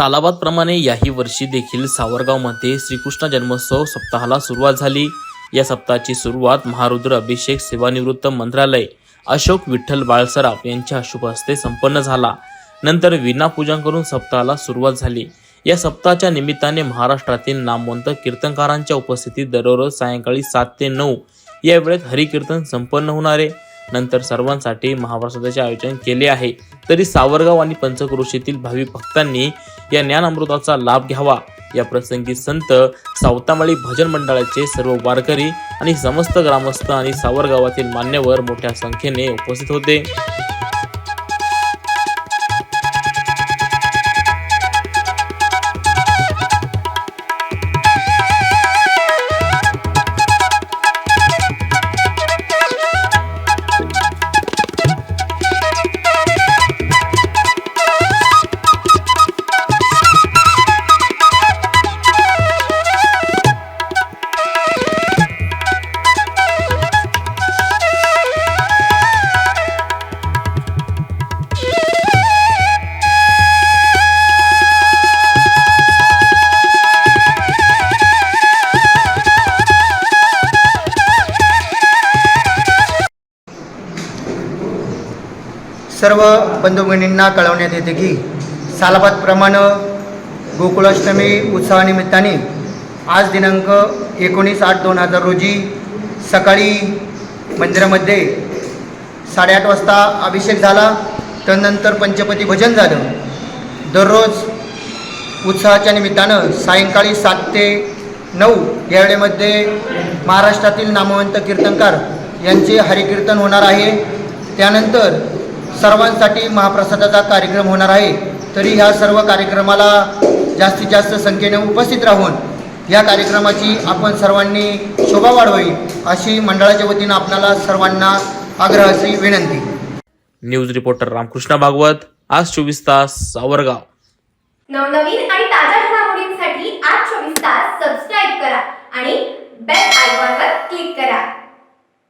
सालाबादप्रमाणे याही वर्षी देखील सावरगावमध्ये श्रीकृष्ण जन्मोत्सव सप्ताहाला सुरुवात झाली. या सप्ताहाची सुरुवात महारुद्र अभिषेक सेवानिवृत्त मंत्रालय अशोक विठ्ठल बाळसराफ यांच्या शुभ हस्ते संपन्न झाला. नंतर विना पूजन करून सप्ताहाला सुरुवात झाली. या सप्ताहाच्या निमित्ताने महाराष्ट्रातील नामवंत कीर्तनकारांच्या उपस्थितीत दररोज सायंकाळी सात ते नऊ या वेळेत हरिकीर्तन संपन्न होणार आहे. नंतर सर्वांसाठी महाप्रसादाचे आयोजन केले आहे. तरी सावरगाव आणि पंचक्रोशीतील भाविक भक्तांनी या ज्ञानामृताचा लाभ घ्यावा. या प्रसंगी संत सावतामाळी भजन मंडळाचे सर्व वारकरी आणि समस्त ग्रामस्थ आणि सावरगावातील मान्यवर मोठ्या संख्येने उपस्थित होते. सर्व बंधुभगिनींना कळवण्यात येते की सालाबादप्रमाणे गोकुळाष्टमी उत्सवानिमित्ताने आज दिनांक एकोणीस आठ दोन हजार रोजी सकाळी मंदिरामध्ये साडेआठ वाजता अभिषेक झाला. त्यानंतर पंचपती भजन झालं. दररोज उत्सवाच्या निमित्तानं सायंकाळी सात ते नऊ या वेळेमध्ये महाराष्ट्रातील नामवंत कीर्तनकार यांचे हरिकीर्तन होणार आहे. त्यानंतर सर्वांसाठी महाप्रसादाचा कार्यक्रम होणार आहे. तरी ह्या सर्व कार्यक्रमाला जास्तीत जास्त संख्येने उपस्थित राहून या कार्यक्रमाची आपण सर्वांनी शोभा वाढवावी अशी मंडळाच्या वतीनं आपणाला सर्वांना आग्रहाची विनंती. न्यूज रिपोर्टर रामकृष्ण भागवत आज चोवीस तास सावरगाव. नवनवीन आणि ताज्या घडामोडींसाठी आज चोवीस तास सबस्क्राईब करा आणि